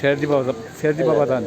Ferdi Baba, Ferdi Baba'dan.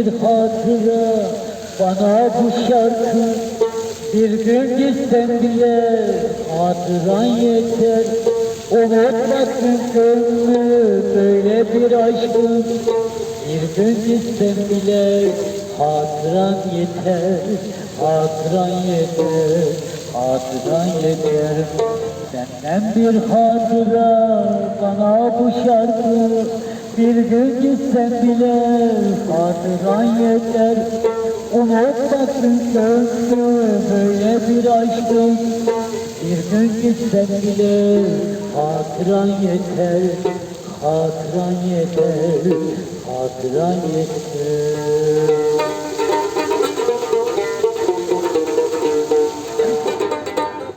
Bir hatıra bana bu şarkı Bir gün gitsen bile hatıran yeter. Unutmasın gönlü böyle bir aşkın Bir gün gitsen bile hatıran yeter. Hatıran yeter, hatıran yeter. Senden bir hatıra bana bu şarkı Bir gün gitsen bile hatıran yeter. Unutmasın gönlü böyle bir aşkın Bir gün gitsen bile hatıran yeter Hatıran yeter, hatıran yeter.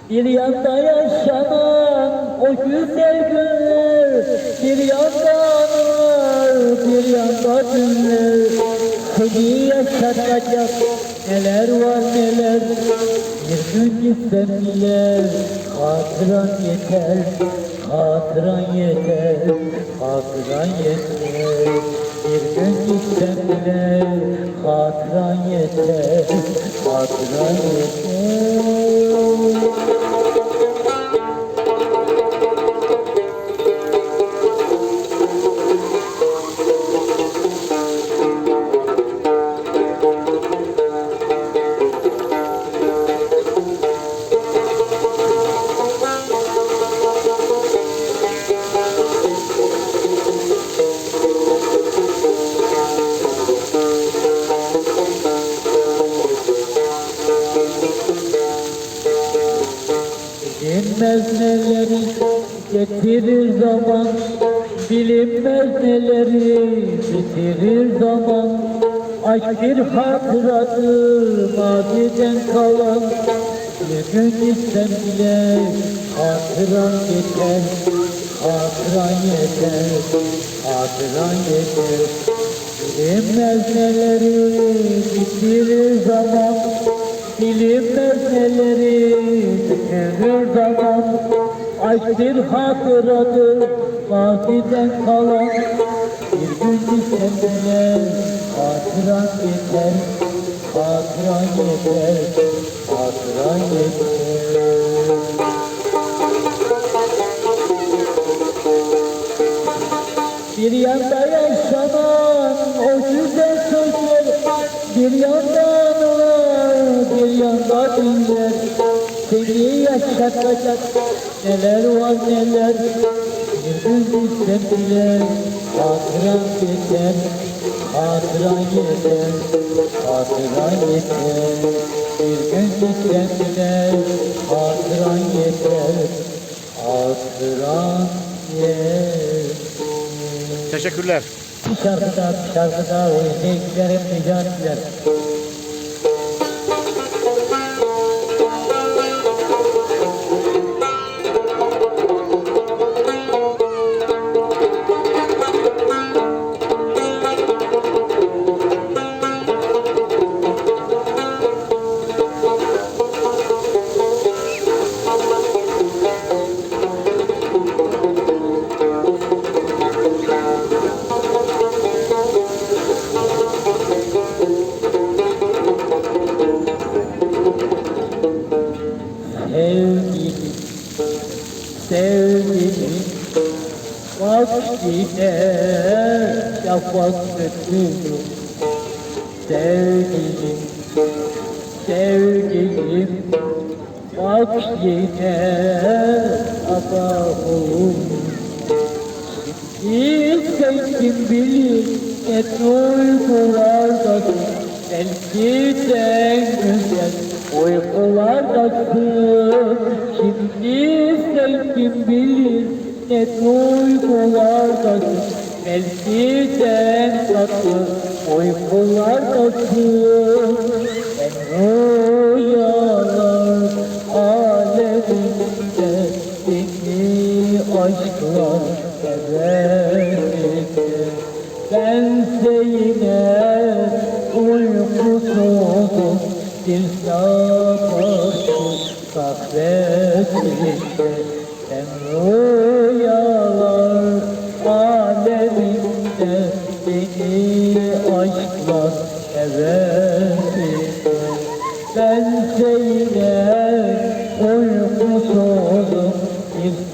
Bir yanda yaşanan o güzel günler Bir yanda anılar, dünler Seni yaşatacak neler var neler. Bir gün gitsen bile hatıran yeter Hatıran yeter, hatıran yeter. Bir gün gitsen bile hatıran yeter Hatıran yeter Bilinmez neleri getirir zaman Bilinmez neleri bitirir zaman. Aşk bir hatıradır maziden kalan. Bir gün gitsen bile hatıran yeter Hatıran yeter, hatıran yeter. Bilinmez neleri bitirir zaman Bilinmez neleri tükenir zaman. Aşk bir hatıradır maziden kalan. Bir gün bile hatıran yeter Hatıran yeter, hatıran yeter Bir yanda Seni yaşatacak neler var neler Bir gitsen bile hatıran yeter Hatıran yeter, hatıran yeter Bir gün gitsen bile hatıran yeter Hatıran yeter Teşekkürler. bir şarkıda, bir şarkıda o izleyicilerim rica sevgilim, vaktine şafak tutuyorum. Sevgilim, sevgilim, bak yine Allah'ım. Şimdi sen kim bilir ne duygulardasın, belki de güzel uykulardasın Şimdi sen kim bilir ne duygulardasın Belki sen tatlı uykulardasın Ben rüyalar aleminde Seni aşkla severim ben yine uykusuzum bir sabahçı Ben yine uykusuzum bir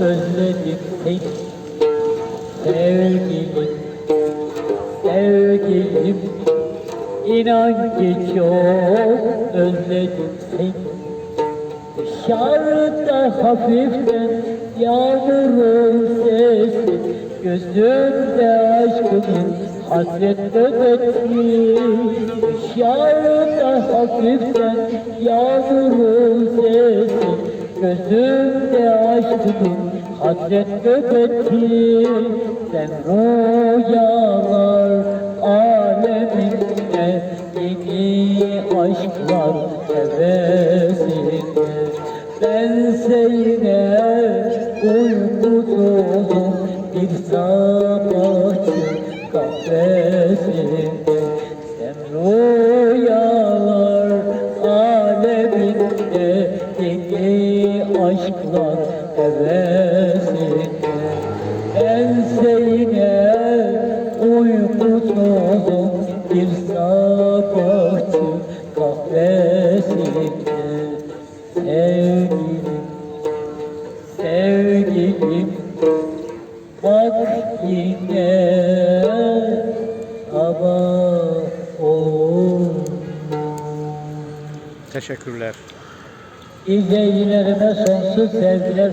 özledim seni Sevgilim, sevgilim. İnan ki çok özledim seni. Dışarıda hafiften yağmurun sesi. Gözümde aşkımın hasret nöbeti. Dışarıda hafiften yağmurun sesi Gözümde aşkımın hasret nöbeti Sen rüyalar aleminde. Yeni aşklar hevesinde. Ben yine aşklar hevesinde Ben yine uykusuzum bir sabahçı kahvesinde Sevgilim, sevgilim. Bak yine sabah oldu Teşekkürler. İzleyicilerime sonsuz sevgiler